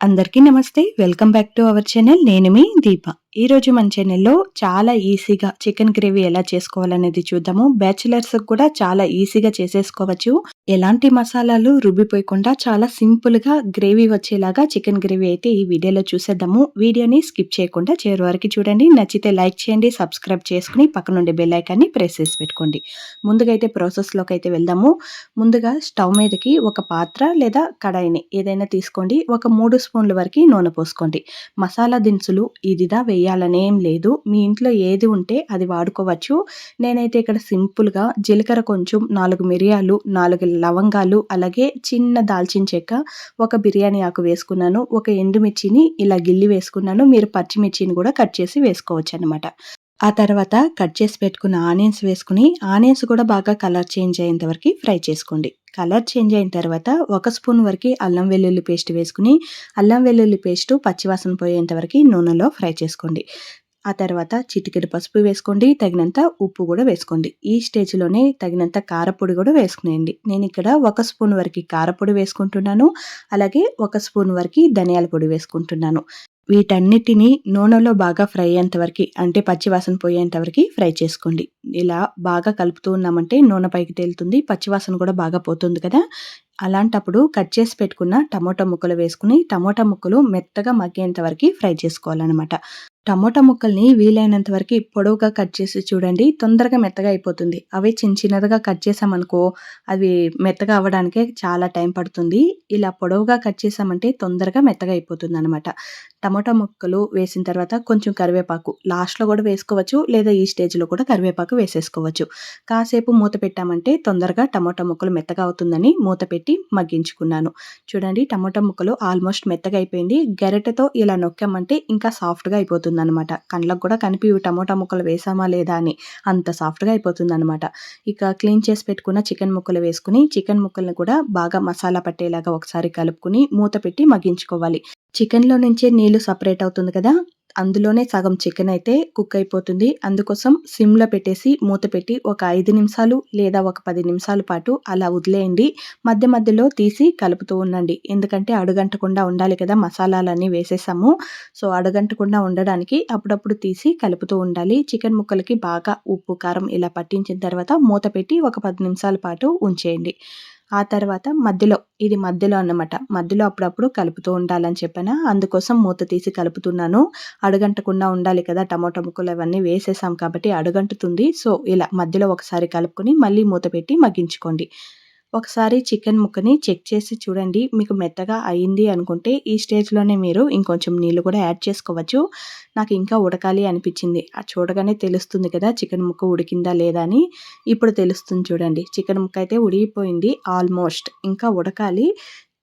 అందరికీ నమస్తే. Welcome back to our channel. నేను మీ దీప. ఈరోజు మన ఛానల్లో చాలా ఈజీగా చికెన్ గ్రేవీ ఎలా చేసుకోవాలనేది చూద్దాము. బ్యాచిలర్స్ కూడా చాలా ఈజీగా చేసేసుకోవచ్చు. ఎలాంటి మసాలాలు రుబ్బిపోయకుండా చాలా సింపుల్గా గ్రేవీ వచ్చేలాగా చికెన్ గ్రేవీ అయితే ఈ వీడియోలో చూసేద్దాము. వీడియోని స్కిప్ చేయకుండా చేరు వరకు చూడండి. నచ్చితే లైక్ చేయండి సబ్స్క్రైబ్ చేసుకుని పక్కనుండే బెల్ ఐకాన్ని ప్రెస్ చేసి పెట్టుకోండి. ముందుగా అయితే ప్రాసెస్లోకి అయితే వెళ్దాము. ముందుగా స్టవ్ మీదకి ఒక పాత్ర లేదా కడాయిని ఏదైనా తీసుకోండి. ఒక మూడు స్పూన్ల వరకు నూనె పోసుకోండి. మసాలా దినుసులు ఇదిదా వేయాలనేం లేదు. మీ ఇంట్లో ఏది ఉంటే అది వాడుకోవచ్చు. నేనైతే ఇక్కడ సింపుల్గా జీలకర్ర కొంచెం నాలుగు మిరియాలు నాలుగు లవంగాలు అలాగే చిన్న దాల్చిన చెక్క ఒక బిర్యానీ ఆకు వేసుకున్నాను ఒక ఎండుమిర్చిని ఇలా గిల్లి వేసుకున్నాను. మీరు పచ్చిమిర్చిని కూడా కట్ చేసి వేసుకోవచ్చు అనమాట ఆ తర్వాత కట్ చేసి పెట్టుకున్న ఆనియన్స్ వేసుకుని ఆనియన్స్ కూడా బాగా కలర్ చేంజ్ అయ్యేంత వరకు ఫ్రై చేసుకోండి. కలర్ చేంజ్ అయిన తర్వాత ఒక స్పూన్ వరకు అల్లం వెల్లుల్లి పేస్ట్ వేసుకుని అల్లం వెల్లుల్లి పేస్ట్ పచ్చివాసన పోయేంత వరకు నూనెలో ఫ్రై చేసుకోండి. ఆ తర్వాత చిటికెడు పసుపు వేసుకోండి తగినంత ఉప్పు కూడా వేసుకోండి. ఈ స్టేజ్లోనే తగినంత కారపొడి కూడా వేసుకునేయండి. నేను ఇక్కడ ఒక స్పూన్ వరకు కారపొడి వేసుకుంటున్నాను అలాగే ఒక స్పూన్ వరకు ధనియాల పొడి వేసుకుంటున్నాను. వీటన్నిటిని నూనెలో బాగా ఫ్రై అయ్యేంతవరకు అంటే పచ్చివాసన పోయేంతవరకు ఫ్రై చేసుకోండి. ఇలా బాగా కలుపుతూ ఉన్నామంటే నూనె పైకి తేలుతుంది పచ్చివాసన కూడా బాగా పోతుంది కదా. అలాంటప్పుడు కట్ చేసి పెట్టుకున్న టమోటా ముక్కలు వేసుకుని టమోటా ముక్కలు మెత్తగా మగ్గేంత వరకు ఫ్రై చేసుకోవాలన్నమాట. టమోటా ముక్కల్ని వీలైనంత వరకు పొడవుగా కట్ చేసి చూడండి. తొందరగా మెత్తగా అయిపోతుంది. అవి చిన్న చిన్నదిగా కట్ చేసామనుకో అవి మెత్తగా అవ్వడానికే చాలా టైం పడుతుంది. ఇలా పొడవుగా కట్ చేసామంటే తొందరగా మెత్తగా అయిపోతుంది అనమాట టమోటా ముక్కలు వేసిన తర్వాత కొంచెం కరివేపాకు లాస్ట్లో కూడా వేసుకోవచ్చు లేదా ఈ స్టేజ్లో కూడా కరివేపాకు వేసేసుకోవచ్చు. కాసేపు మూత పెట్టామంటే తొందరగా టమోటా ముక్కలు మెత్తగా అవుతుందని మూత పెట్టి మగ్గించుకున్నాను. చూడండి టమోటా ముక్కలు ఆల్మోస్ట్ మెత్తగా అయిపోయింది. గెరటతో ఇలా నొక్కామంటే ఇంకా సాఫ్ట్గా అయిపోతుంది అనమాట కళ్ళకు కూడా కనిపి టమోటా ముక్కలు వేసామా లేదా అని. అంత సాఫ్ట్గా అయిపోతుంది అనమాట ఇక క్లీన్ చేసి పెట్టుకున్న చికెన్ ముక్కలు వేసుకుని చికెన్ ముక్కల్ని కూడా బాగా మసాలా పట్టేలాగా ఒకసారి కలుపుకుని మూత పెట్టి మగ్గించుకోవాలి. చికెన్లో నుంచే నీళ్ళు సపరేట్ అవుతుంది కదా అందులోనే సగం చికెన్ అయితే కుక్ అయిపోతుంది. అందుకోసం సిమ్లో పెట్టేసి మూత పెట్టి ఒక ఐదు నిమిషాలు లేదా ఒక పది నిమిషాల పాటు అలా వదిలేయండి. మధ్య మధ్యలో తీసి కలుపుతూ ఉండండి. ఎందుకంటే అడుగంటకుండా ఉండాలి కదా మసాలాలన్నీ వేసేసాము. సో అడుగంటకుండా ఉండడానికి అప్పుడప్పుడు తీసి కలుపుతూ ఉండాలి. చికెన్ ముక్కలకి బాగా ఉప్పు కారం ఇలా పట్టించిన తర్వాత మూత పెట్టి ఒక పది నిమిషాల పాటు ఉంచేయండి. ఆ తర్వాత మధ్యలో ఇది మధ్యలో అన్నమాట. మధ్యలో అప్పుడప్పుడు కలుపుతూ ఉండాలని చెప్పాను. అందుకోసం మూత తీసి కలుపుతున్నాను. అడుగంటకుండా ఉండాలి కదా టమాటో ముక్కలు అవన్నీ వేసేసాం కాబట్టి అడుగంటుతుంది. సో ఇలా మధ్యలో ఒకసారి కలుపుకొని మళ్ళీ మూత పెట్టి మగ్గించుకోండి. ఒకసారి చికెన్ ముక్కని చెక్ చేసి చూడండి. మీకు మెత్తగా అయింది అనుకుంటే ఈ స్టేజ్లోనే మీరు ఇంకొంచెం నీళ్ళు కూడా యాడ్ చేసుకోవచ్చు. నాకు ఇంకా ఉడకాలి అనిపించింది. ఆ చూడగానే తెలుస్తుంది కదా చికెన్ ముక్క ఉడికిందా లేదా అని. ఇప్పుడు తెలుస్తుంది చూడండి. చికెన్ ముక్క అయితే ఉడిగిపోయింది ఆల్మోస్ట్. ఇంకా ఉడకాలి.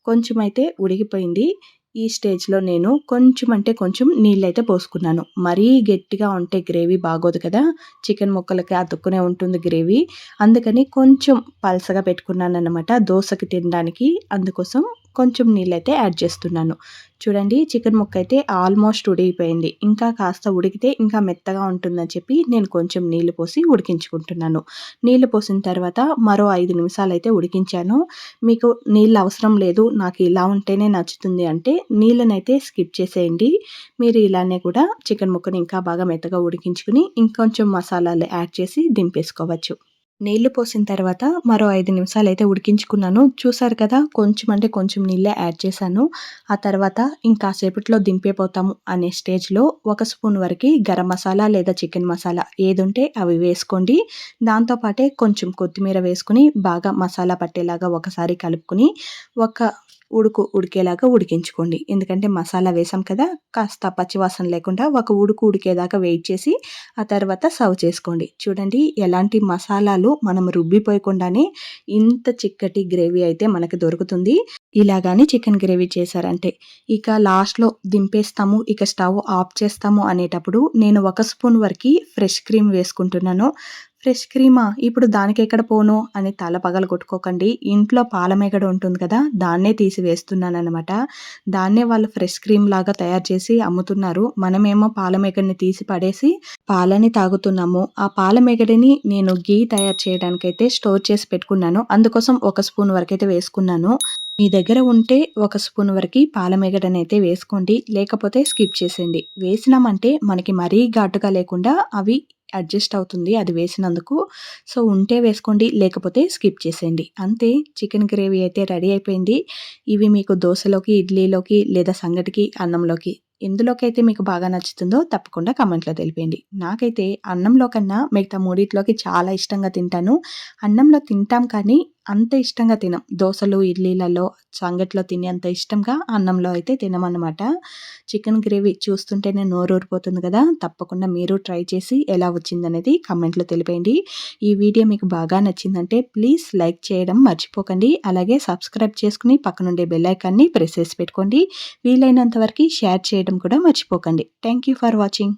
కొంచెం అయితే ఉడిగిపోయింది ఈ స్టేజ్లో నేను కొంచెం అంటే కొంచెం నీళ్ళు అయితే పోసుకున్నాను. మరీ గట్టిగా ఉంటే గ్రేవీ బాగోదు కదా. చికెన్ ముక్కలకి అతుక్కునే ఉంటుంది గ్రేవీ అందుకని కొంచెం పలసగా పెట్టుకున్నాను అనమాట దోశకి తినడానికి అందుకోసం కొంచెం నీళ్ళైతే యాడ్ చేస్తున్నాను. చూడండి చికెన్ ముక్క అయితే ఆల్మోస్ట్ ఉడికిపోయింది. ఇంకా కాస్త ఉడికితే ఇంకా మెత్తగా ఉంటుందని చెప్పి నేను కొంచెం నీళ్ళు పోసి ఉడికించుకుంటున్నాను. నీళ్ళు పోసిన తర్వాత మరో ఐదు నిమిషాలు అయితే ఉడికించాను. మీకు నీళ్ళు అవసరం లేదు నాకు ఇలా ఉంటేనే నచ్చుతుంది అంటే నీళ్ళనైతే స్కిప్ చేసేయండి. మీరు ఇలానే కూడా చికెన్ ముక్కని ఇంకా బాగా మెత్తగా ఉడికించుకుని ఇంకొంచెం మసాలాలు యాడ్ చేసి దింపేసుకోవచ్చు. నీళ్ళు పోసిన తర్వాత మరో ఐదు నిమిషాలు అయితే ఉడికించుకున్నాను. చూసారు కదా కొంచెం అంటే కొంచెం నీళ్ళే యాడ్ చేశాను. ఆ తర్వాత ఇంకాసేపట్లో దింపేపోతాము అనే స్టేజ్లో ఒక స్పూన్ వరకు గరం మసాలా లేదా చికెన్ మసాలా ఏదుంటే అవి వేసుకోండి. దాంతోపాటే కొంచెం కొత్తిమీర వేసుకుని బాగా మసాలా పట్టేలాగా ఒకసారి కలుపుకొని ఒక ఉడుకు ఉడికేలాగా ఉడికించుకోండి. ఎందుకంటే మసాలా వేసాం కదా కాస్త పచ్చివాసన లేకుండా ఒక ఉడుకు ఉడికేదాకా వెయిట్ చేసి ఆ తర్వాత సర్వ్ చేసుకోండి. చూడండి ఎలాంటి మసాలాలు మనం రుబ్బిపోయకుండానే ఇంత చిక్కటి గ్రేవీ అయితే మనకు దొరుకుతుంది. ఇలాగానే చికెన్ గ్రేవీ చేశారంటే ఇక లాస్ట్లో దింపేస్తాము ఇక స్టవ్ ఆఫ్ చేస్తాము అనేటప్పుడు నేను ఒక స్పూన్ వరకు ఫ్రెష్ క్రీమ్ వేసుకుంటున్నాను. ఫ్రెష్ క్రీమా? ఇప్పుడు దానికి ఎక్కడ పోను? అని తల పగల కొట్టుకోకండి. ఇంట్లో పాలమేగడ ఉంటుంది కదా దాన్నే తీసి వేస్తున్నాను అనమాట దాన్నే వాళ్ళు ఫ్రెష్ క్రీమ్ లాగా తయారు చేసి అమ్ముతున్నారు. మనమేమో పాలమేగడిని తీసి పడేసి పాలని తాగుతున్నాము. ఆ పాలమేగడిని నేను గీ తయారు చేయడానికైతే స్టోర్ చేసి పెట్టుకున్నాను. అందుకోసం ఒక స్పూన్ వరకు అయితే వేసుకున్నాను. మీ దగ్గర ఉంటే ఒక స్పూన్ వరకు పాలమేగడనైతే వేసుకోండి. లేకపోతే స్కిప్ చేసేయండి. వేసినామంటే మనకి మరీ ఘాటుగా లేకుండా అవి అడ్జస్ట్ అవుతుంది అది వేసినందుకు. సో ఉంటే వేసుకోండి లేకపోతే స్కిప్ చేసేయండి. అంతే చికెన్ గ్రేవీ అయితే రెడీ అయిపోయింది. ఇవి మీకు దోశలోకి ఇడ్లీలోకి లేదా సంగటికి అన్నంలోకి ఎందులోకి అయితే మీకు బాగా నచ్చుతుందో తప్పకుండా కమెంట్లో తెలిపేయండి. నాకైతే అన్నంలో కన్నా మిగతా మూడిట్లోకి చాలా ఇష్టంగా తింటాను. అన్నంలో తింటాం కానీ అంత ఇష్టంగా తినం. దోశలు ఇడ్లీలలో సంగట్లో తినే అంత ఇష్టంగా అన్నంలో అయితే తినమన్నమాట. చికెన్ గ్రేవీ చూస్తుంటేనే నోరూరిపోతుంది కదా. తప్పకుండా మీరు ట్రై చేసి ఎలా వచ్చిందనేది కమెంట్లో తెలిపేయండి. ఈ వీడియో మీకు బాగా నచ్చిందంటే ప్లీజ్ లైక్ చేయడం మర్చిపోకండి. అలాగే సబ్స్క్రైబ్ చేసుకుని పక్కనుండే బెల్లైకాన్ని ప్రెస్ చేసి పెట్టుకోండి. వీలైనంత వరకు షేర్ చేయడం కూడా మర్చిపోకండి. Thank you for watching.